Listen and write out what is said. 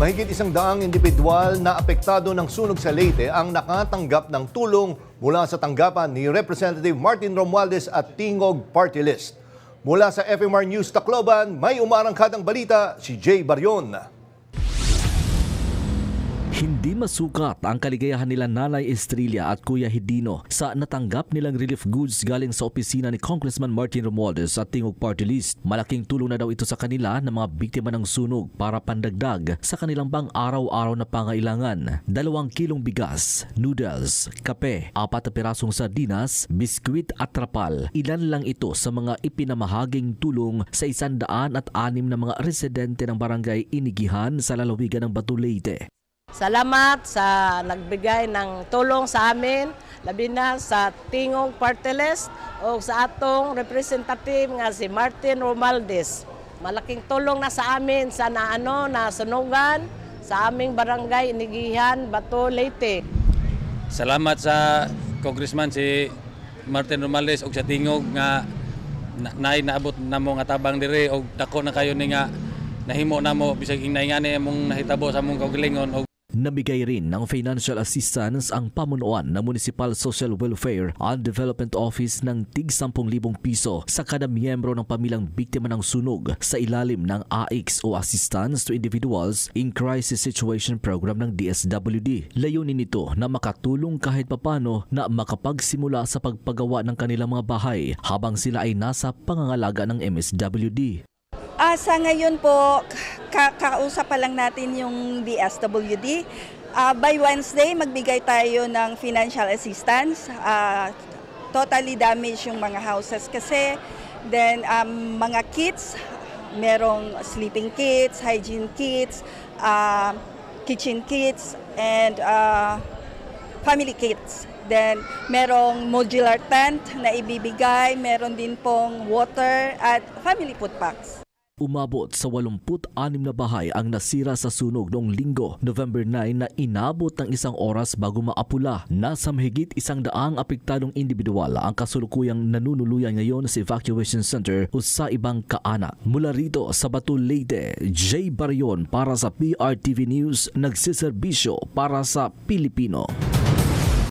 Mahigit isang daang individual na apektado ng sunog sa Leyte ang nakatanggap ng tulong mula sa tanggapan ni Representative Martin Romualdez at Tingog Party List. Mula sa FMR News Tacloban, may umarangkadang balita si Jay Baryon. Hindi masukat ang kaligayahan nila Nanay Estrella at Kuya Hidino sa natanggap nilang relief goods galing sa opisina ni Congressman Martin Romualdez at Tingog Party List. Malaking tulong na daw ito sa kanila ng mga biktima ng sunog para pandagdag sa kanilang bang araw-araw na pangailangan. Dalawang kilong bigas, noodles, kape, apat na pirasong sardinas, biskwit at trapal. Ilan lang ito sa mga ipinamahaging tulong sa isandaan at anim na mga residente ng barangay Inigihan sa lalawigan ng Batu Leyte. Salamat sa nagbigay ng tulong sa amin, labi na sa Tingog Party List o sa atong representative nga si Martin Romualdez. Malaking tulong na sa amin sa naano na sunugan sa aming barangay Inigihan, Bato, Leyte. Salamat sa Congressman si Martin Romales og sa tingog nga na, naay naabot namo nga tabang diri og dako na kayo ni nga nahimo namo bisag ingay nga ni among nahitabo sa among kaugalingon og Nabigay rin ng financial assistance ang pamunuan ng Municipal Social Welfare and Development Office ng tig 10,000 piso sa kada miyembro ng pamilyang biktima ng sunog sa ilalim ng AIX o Assistance to Individuals in Crisis Situation Program ng DSWD. Layunin nito na makatulong kahit papano na makapagsimula sa pagpagawa ng kanilang mga bahay habang sila ay nasa pangangalaga ng MSWD. Ah, sa ngayon po, ka- kausap pa lang natin yung DSWD. Ah, by Wednesday, magbigay tayo ng financial assistance. Ah, totally damaged yung mga houses kasi. Then, um, mga kits, merong sleeping kits, hygiene kits, ah, kitchen kits, and ah, family kits. Then, merong modular tent na ibibigay, meron din pong water at family food packs. Umabot sa 86 na bahay ang nasira sa sunog noong linggo, November 9 na inabot ng isang oras bago maapula. Nasa mahigit isang daang apektadong individual ang kasulukuyang nanunuluyan ngayon sa evacuation center o sa ibang kaanak. Mula rito sa Batu Leyte, Jay Baryon para sa PRTV News, nagsiservisyo para sa Pilipino.